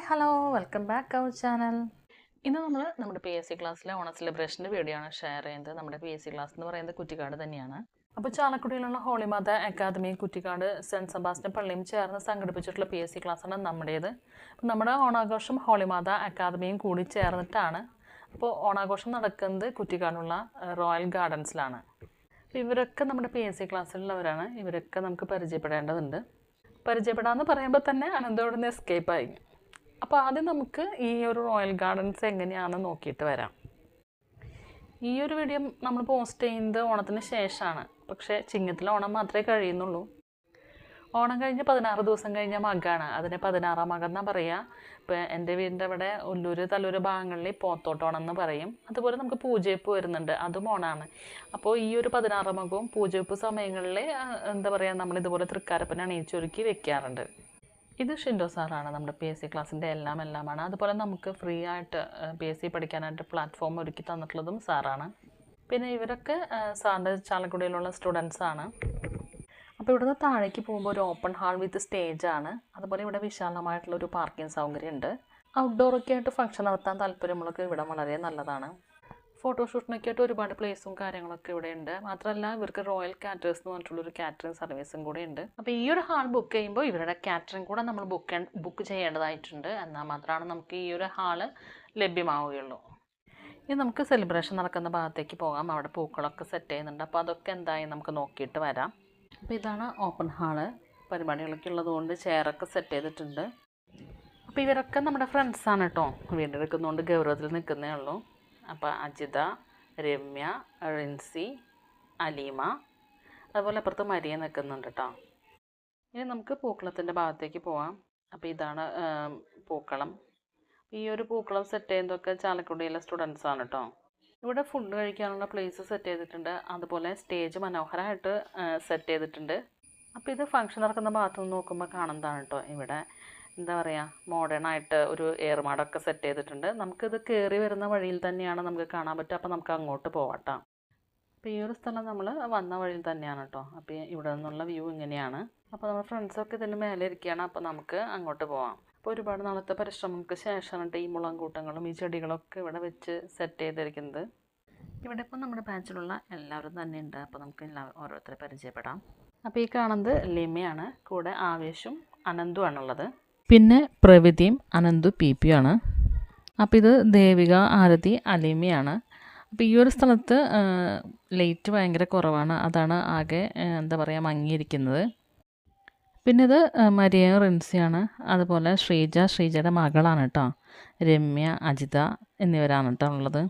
Hi hello welcome back our channel. ഇന്ന് നമ്മൾ നമ്മുടെ പി എസ് സി ക്ലാസ്സിലെ ഓണ സെലിബ്രേഷന്റെ വീഡിയോ ആണ് ഷെയർ ചെയ്യുന്നത്. നമ്മുടെ പി എസ് സി ക്ലാസ് എന്ന് പറയുന്നത് കുറ്റിക്കാട് തന്നെയാണ്. അപ്പോൾ ചാലക്കുടിയിലുള്ള Holymatha academy Kuttikkad Saint Sebastian പള്ളിയും ചേർന്ന് സംഘടിപ്പിച്ചിട്ടുള്ള പി എസ് സി ക്ലാസ്സാണ് നമ്മുടേത്. അപ്പോൾ നമ്മുടെ ഓണാഘോഷം ഹോളിമാത അക്കാദമിയും കൂടി ചേർന്നിട്ടാണ്. അപ്പോൾ ഓണാഘോഷം നടക്കുന്നത് കുറ്റിക്കാടുള്ള റോയൽ ഗാർഡൻസിലാണ് അപ്പോൾ ഇവരൊക്കെ നമ്മുടെ പി എസ് സി ക്ലാസ്സിലുള്ളവരാണ് ഇവരൊക്കെ നമുക്ക് പരിചയപ്പെടേണ്ടതുണ്ട്. പരിചയപ്പെടാമെന്ന് പറയുമ്പോൾ തന്നെ അനന്തോടുന്ന് എസ്കേപ്പായി എസ്കേപ്പ് ആയി. അപ്പോൾ ആദ്യം നമുക്ക് ഈ ഒരു റോയൽ ഗാർഡൻസ് എങ്ങനെയാണെന്ന് നോക്കിയിട്ട് വരാം. ഈ ഒരു വീഡിയോ നമ്മൾ പോസ്റ്റ് ചെയ്യുന്നത് ഓണത്തിന് ശേഷമാണ്. പക്ഷേ ചിങ്ങത്തിലെ ഓണം മാത്രമേ കഴിയുന്നുള്ളൂ. ഓണം കഴിഞ്ഞ് പതിനാറ് ദിവസം കഴിഞ്ഞ മകാണ്. അതിനെ പതിനാറാം മകം എന്നാണ് പറയുക ഇപ്പോൾ എന്റെ വീടിന്റെ അവിടെ ഉല്ലൂർ തലൂർ ഭാഗങ്ങളിൽ പോത്തോട്ടോണം എന്ന് പറയും. അതുപോലെ നമുക്ക് പൂജയപ്പ് വരുന്നുണ്ട്. അതും ഓണാണ്. അപ്പോൾ ഈ ഒരു പതിനാറാം മകവും പൂജയപ്പ് സമയങ്ങളിൽ എന്താ പറയുക നമ്മൾ ഇതുപോലെ തൃക്കാരപ്പന അണിയിച്ചൊരുക്കി വെക്കാറുണ്ട്. ഇത് ഷിൻഡോ സാറാണ്. നമ്മുടെ പി എസ് സി ക്ലാസ്സിന്റെ എല്ലാം എല്ലാമാണ്. അതുപോലെ നമുക്ക് ഫ്രീ ആയിട്ട് പി എസ് സി പഠിക്കാനായിട്ട് പ്ലാറ്റ്ഫോം ഒരുക്കി തന്നിട്ടുള്ളതും സാറാണ്. പിന്നെ ഇവരൊക്കെ സാറിന്റെ ചാലക്കുടിയിലുള്ള സ്റ്റുഡൻസ് ആണ്. അപ്പോൾ ഇവിടുന്ന് താഴേക്ക് പോകുമ്പോൾ ഒരു ഓപ്പൺ ഹാൾ വിത്ത് സ്റ്റേജ് ആണ്. അതുപോലെ ഇവിടെ വിശാലമായിട്ടുള്ള ഒരു പാർക്കിംഗ് സൗകര്യമുണ്ട്. ഔട്ട്ഡോറൊക്കെ ആയിട്ട് ഫംഗ്ഷൻ നടത്താൻ താല്പര്യമുള്ളൊക്കെ ഇവിടെ വളരെ നല്ലതാണ്. ഫോട്ടോഷൂട്ടിനൊക്കെ ആയിട്ട് ഒരുപാട് പ്ലേസും കാര്യങ്ങളൊക്കെ ഇവിടെ ഉണ്ട്. മാത്രമല്ല ഇവർക്ക് റോയൽ കാറ്റേഴ്സ് എന്ന് പറഞ്ഞിട്ടുള്ളൊരു കാറ്ററിംഗ് സർവീസും കൂടെ ഉണ്ട്. അപ്പോൾ ഈ ഒരു ഹാൾ ബുക്ക് ചെയ്യുമ്പോൾ ഇവരുടെ കാറ്ററിംഗ് കൂടെ നമ്മൾ ബുക്ക് ബുക്ക് ചെയ്യേണ്ടതായിട്ടുണ്ട്. എന്നാൽ മാത്രമാണ് നമുക്ക് ഈ ഒരു ഹാൾ ലഭ്യമാവുകയുള്ളൂ. ഇനി നമുക്ക് സെലിബ്രേഷൻ നടക്കുന്ന ഭാഗത്തേക്ക് പോകാം. അവിടെ പൂക്കളൊക്കെ സെറ്റ് ചെയ്യുന്നുണ്ട്. അപ്പോൾ അതൊക്കെ എന്തായി നമുക്ക് നോക്കിയിട്ട് വരാം. അപ്പോൾ ഇതാണ് ഓപ്പൺ ഹാൾ പരിപാടികളൊക്കെ ഉള്ളതുകൊണ്ട് ചെയറൊക്കെ സെറ്റ് ചെയ്തിട്ടുണ്ട്. അപ്പോൾ ഇവരൊക്കെ നമ്മുടെ ഫ്രണ്ട്സാണ് കേട്ടോ വീടെടുക്കുന്നതുകൊണ്ട് ഗൗരവത്തിൽ നിൽക്കുന്നേ ഉള്ളൂ. അപ്പോൾ അജിത രമ്യ റിൻസി അലീമ. അതുപോലെ അപ്പുറത്ത് മരിയ നിൽക്കുന്നുണ്ട് കേട്ടോ ഇനി നമുക്ക് പൂക്കളത്തിന്റെ ഭാഗത്തേക്ക് പോവാം. അപ്പോൾ ഇതാണ് പൂക്കളം. ഈ ഒരു പൂക്കളം സെറ്റ് ചെയ്യുന്നതൊക്കെ ചാലക്കുടിയിലെ സ്റ്റുഡൻസ് ആണ് കേട്ടോ ഇവിടെ ഫുഡ് കഴിക്കാനുള്ള പ്ലേസ് സെറ്റ് ചെയ്തിട്ടുണ്ട്. അതുപോലെ സ്റ്റേജ് മനോഹരമായിട്ട് സെറ്റ് ചെയ്തിട്ടുണ്ട്. അപ്പോൾ ഇത് ഫംഗ്ഷൻ നടക്കുന്ന ഭാഗത്ത് നിന്ന് നോക്കുമ്പോൾ കാണുന്നതാണ് കേട്ടോ ഇവിടെ. എന്താ പറയുക മോഡേൺ ആയിട്ട് ഒരു ഏർമാടൊക്കെ സെറ്റ് ചെയ്തിട്ടുണ്ട്. നമുക്കിത് കയറി വരുന്ന വഴിയിൽ തന്നെയാണ് നമുക്ക് കാണാൻ പറ്റുക. അപ്പോൾ നമുക്ക് അങ്ങോട്ട് പോവാട്ടോ. അപ്പോൾ ഈ ഒരു സ്ഥലം നമ്മൾ വന്ന വഴിയിൽ തന്നെയാണ് കേട്ടോ അപ്പോൾ ഇവിടെ നിന്നുള്ള വ്യൂ ഇങ്ങനെയാണ്. അപ്പോൾ നമ്മുടെ ഫ്രണ്ട്സൊക്കെ ഇതിന് മേലെ ഇരിക്കുകയാണ് അപ്പോൾ നമുക്ക് അങ്ങോട്ട് പോവാം. അപ്പോൾ ഒരുപാട് നാളത്തെ പരിശ്രമങ്ങൾക്ക് ശേഷമാണ് ഈ മുളം കൂട്ടങ്ങളും ഈ ചെടികളൊക്കെ ഇവിടെ വെച്ച് സെറ്റ് ചെയ്തിരിക്കുന്നത്. ഇവിടെ ഇപ്പോൾ നമ്മുടെ ബാച്ചിലുള്ള എല്ലാവരും തന്നെ ഉണ്ട് അപ്പോൾ നമുക്ക് എല്ലാവരും ഓരോരുത്തരെ പരിചയപ്പെടാം. അപ്പോൾ ഈ കാണുന്നത് ലിമയാണ്. കൂടെ ആവേശും അനന്തുമാണുള്ളത് പിന്നെ പ്രവിതിയും അനന്തു പി പി ആണ് അപ്പോൾ ഇത് ദേവിക ആരതി അലീമയാണ്. അപ്പോൾ ഈ ഒരു സ്ഥലത്ത് ലൈറ്റ് ഭയങ്കര കുറവാണ്. അതാണ് ആകെ എന്താ പറയുക മങ്ങിയിരിക്കുന്നത്. പിന്നെ ഇത് മരിയ റിൻസിയാണ്. അതുപോലെ ശ്രീജ ശ്രീജയുടെ മകളാണ് കേട്ടോ. രമ്യ അജിത എന്നിവരാണ് കേട്ടോ ഉള്ളത്.